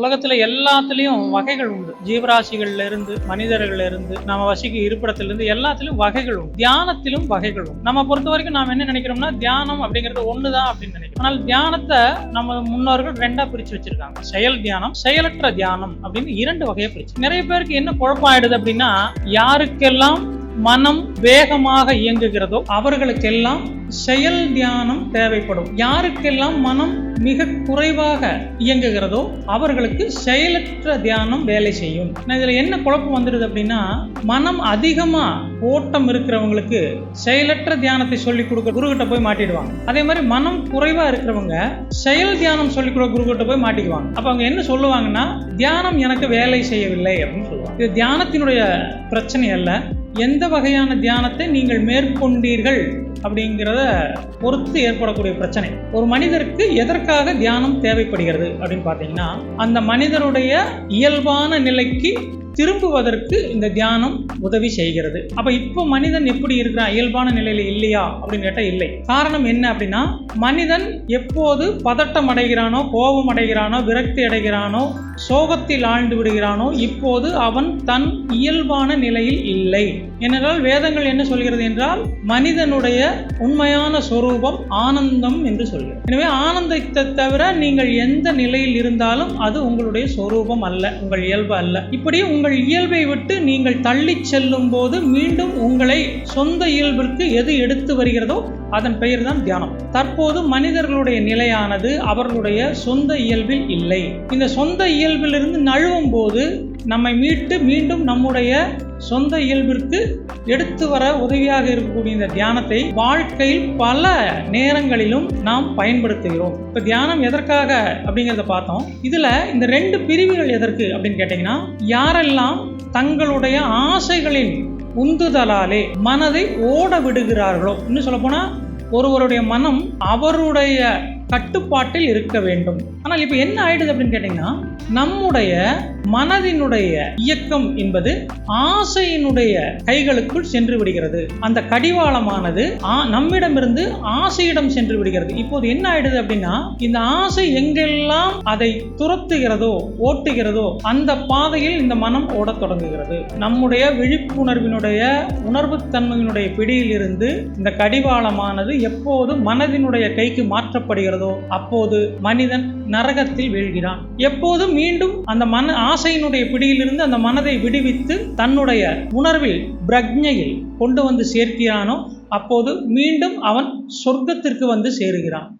உலகத்துல எல்லாத்துலயும் வகைகள் உண்டு. ஜீவராசிகள்ல இருந்து மனிதர்கள் இருந்து நம்ம வசிக்க இருப்பிடத்துல இருந்து எல்லாத்துலயும் வகைகள் உண்டு. தியானத்திலும் வகைகள் உண்டு. நம்ம பொறுத்த வரைக்கும் நாம என்ன நினைக்கிறோம்னா தியானம் அப்படிங்கிறது ஒண்ணுதான் அப்படின்னு நினைக்கிறோம். ஆனால் தியானத்தை நம்ம முன்னோர்கள் ரெண்டா பிரிச்சு வச்சிருக்காங்க. செயல் தியானம் செயலற்ற தியானம் அப்படின்னு இரண்டு வகையை பிரிச்சு. நிறைய பேருக்கு என்ன குழப்பம் ஆயிடுது அப்படின்னா யாருக்கெல்லாம் மனம் வேகமாக இயங்குகிறதோ அவர்களுக்கெல்லாம் செயல் தியானம் தேவைப்படும். யாருக்கெல்லாம் மனம் மிக குறைவாக இயங்குகிறதோ அவர்களுக்கு செயலற்ற தியானம் வேலை செய்யும். இதுல என்ன குழப்பம் வந்துடுது அப்படின்னா மனம் அதிகமா ஓட்டம் இருக்கிறவங்களுக்கு செயலற்ற தியானத்தை சொல்லி கொடுக்க குருகிட்ட போய் மாட்டிடுவாங்க. அதே மாதிரி மனம் குறைவா இருக்கிறவங்க செயல் தியானம் சொல்லி கொடுக்க குருகிட்ட போய் மாட்டிக்குவாங்க. அப்ப அவங்க என்ன சொல்லுவாங்கன்னா தியானம் எனக்கு வேலை செய்யவில்லை அப்படின்னு சொல்லுவாங்க. இது தியானத்தினுடைய பிரச்சனை அல்ல எந்த வகையான தியானத்தை நீங்கள் மேற்கொண்டீர்கள் அப்படிங்கிறத பொறுத்து ஏற்படக்கூடிய பிரச்சனை. ஒரு மனிதருக்கு எதற்காக தியானம் தேவைப்படுகிறது அப்படின்னு பார்த்தீங்கன்னா அந்த மனிதருடைய இயல்பான நிலைக்கு திரும்புவதற்கு இந்த தியானம் உதவி செய்கிறது. அப்ப இப்போ மனிதன் எப்படி இருக்கிறான்? இயல்பான நிலையில இல்லையா? அப்படின்னு கேட்டால் இல்லை. காரணம் என்ன அப்படின்னா மனிதன் எப்போது பதட்டம் அடைகிறானோ கோபம் அடைகிறானோ விரக்தி அடைகிறானோ சோகத்தில் ஆழ்ந்து விடுகிறானோ இப்போது அவன் தன் இயல்பான நிலையில் இல்லை. ஏனென்றால் வேதங்கள் என்ன சொல்கிறது என்றால் மனிதனுடைய உண்மையான சொரூபம் ஆனந்தம் என்று சொல்கிறது. எனவே ஆனந்தத்தை தவிர நீங்கள் எந்த நிலையில் இருந்தாலும் அது உங்களுடைய சொரூபம் அல்ல உங்கள் இயல்பு அல்ல. இப்படி உங்கள் இயல்பை விட்டு நீங்கள் தள்ளி செல்லும் போது மீண்டும் உங்களை சொந்த இயல்பிற்கு எது எடுத்து வருகிறதோ அதன் பெயர் தான் தியானம். தற்போது மனிதர்களுடைய நிலையானது அவர்களுடைய சொந்த இயல்பில் இல்லை. இந்த சொந்த இயல்பிலிருந்து நழுவும் போது நம்மை மீட்டு மீண்டும் நம்முடைய சொந்த இயல்பிற்கு எடுத்து வர உதவியாக இருக்கக்கூடிய இந்த தியானத்தை வாழ்க்கையில் பல நேரங்களிலும் நாம் பயன்படுத்துகிறோம். இப்போ தியானம் எதற்காக அப்படிங்கிறத பார்த்தோம். இதில் இந்த ரெண்டு பிரிவுகள் எதற்கு அப்படின்னு கேட்டிங்கன்னா யாரெல்லாம் தங்களுடைய ஆசைகளின் உந்துதலாலே மனதை ஓட விடுகிறார்களோ இன்னும் சொல்லப்போனா ஒருவருடைய மனம் அவருடைய கட்டுப்பாட்டில் இருக்க வேண்டும். ஆனால் இப்போ என்ன ஆயிடுது அப்படின்னு கேட்டிங்கன்னா நம்முடைய மனதினுடைய இயக்கம் என்பது ஆசையினுடைய கைகளுக்குள் சென்று விடுகிறது. அந்த கடிவாளமானது ஆ- நம்மிடமிருந்து ஆசையிடம் சென்று விடுகிறது. இப்போது என்ன ஆயிடுது அப்படின்னா இந்த ஆசை எங்கெல்லாம் அதை துரத்துகிறதோ ஓட்டுகிறதோ அந்த பாதையில் இந்த மனம் ஓடத் தொடங்குகிறது. நம்முடைய விழிப்புணர்வினுடைய உணர்வுத்தன்மையினுடைய பிடியில் இருந்து இந்த கடிவாளமானது எப்போது மனதினுடைய கைக்கு மாற்றப்படுகிறதோ. அப்போது மனிதன் நரகத்தில் வீழ்கிறான். எப்போது மீண்டும் அந்த மன ஆசையினுடைய பிடியிலிருந்து அந்த மனதை விடுவித்து தன்னுடைய உணர்வில் பிரக்ஞையில் கொண்டு வந்து சேர்க்கிறானோ அப்போது மீண்டும் அவன் சொர்க்கத்திற்கு வந்து சேருகிறான்.